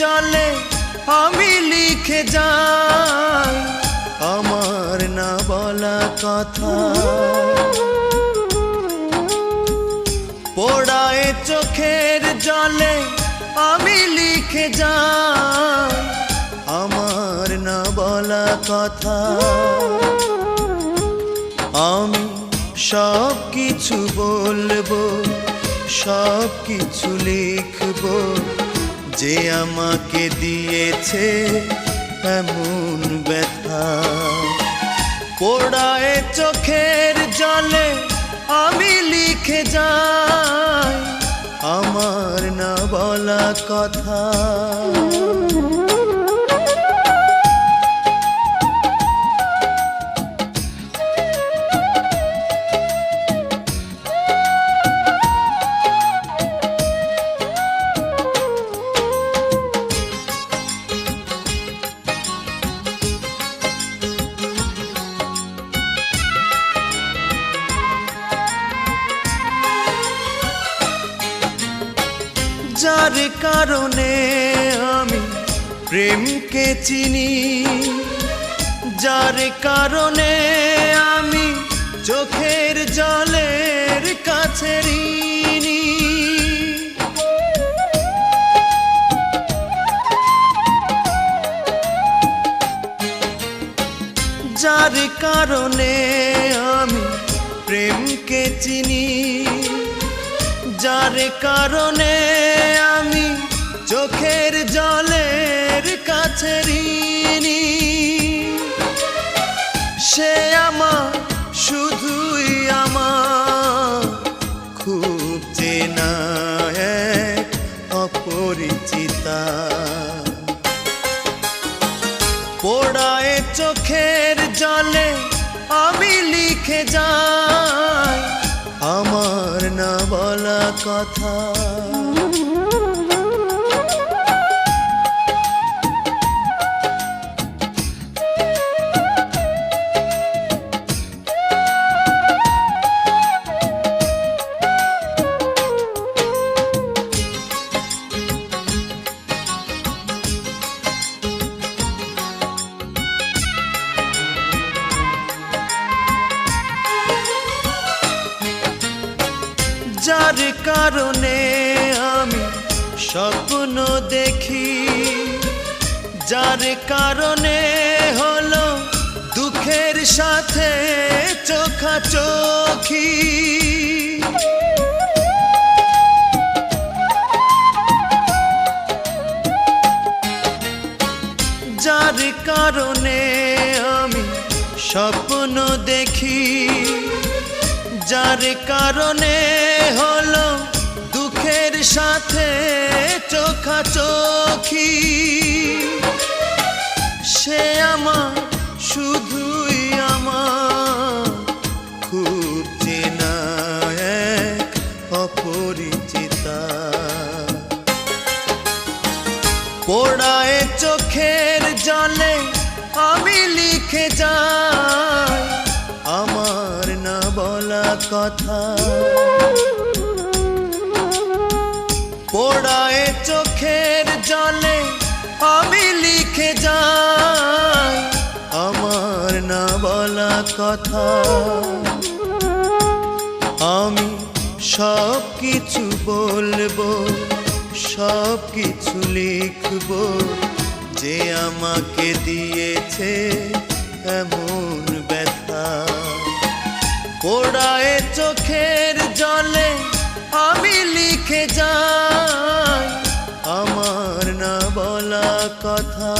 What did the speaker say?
জলে আমি লিখে যাই আমার না বলা কথা। পোড়ায় চোখের জলে আমি লিখে যাই আমার না বলা কথা। আমি সব কিছু বলব সব কিছু লিখব। যে আমাকে দিয়েছে এমন ব্যথা। পোড়ায় চোখের জলে আমি লিখে যাই আমার না বলা কথা। যার কারণে আমি প্রেমকে চিনি। যার কারণে আমি চোখের জলের কাছে যার কারণে আমি প্রেমকে চিনি। যার কারণে আমি চোখের জলের কাছে ঋণী। সে আমার, শুধুই আমার, খুব চেনা অপরিচিতা। পোড়ায় চোখের জলে আমি লিখে যাই। আমার না বলা কথা। যার কারণে আমি স্বপ্ন দেখি। যার কারণে হলো দুঃখের সাথে চোখা চোখি যার কারণে আমি স্বপ্ন দেখি। যার কারণে চোখা। চোখি সে আমার, শুধুই আমার। খুব চেনা অপরিচিতা। পোড়ায় চোখের জলে আমি লিখে যাই আমার না বলা কথা। পোড়ায় চোখের জলে আমি লিখে যাই। আমার না বলা কথা। আমি সব কিছু বলব সব কিছু লিখব। যে আমাকে দিয়েছে এমন ব্যথা। পোড়ায় চোখের জলে আমি লিখে যাই। কথা।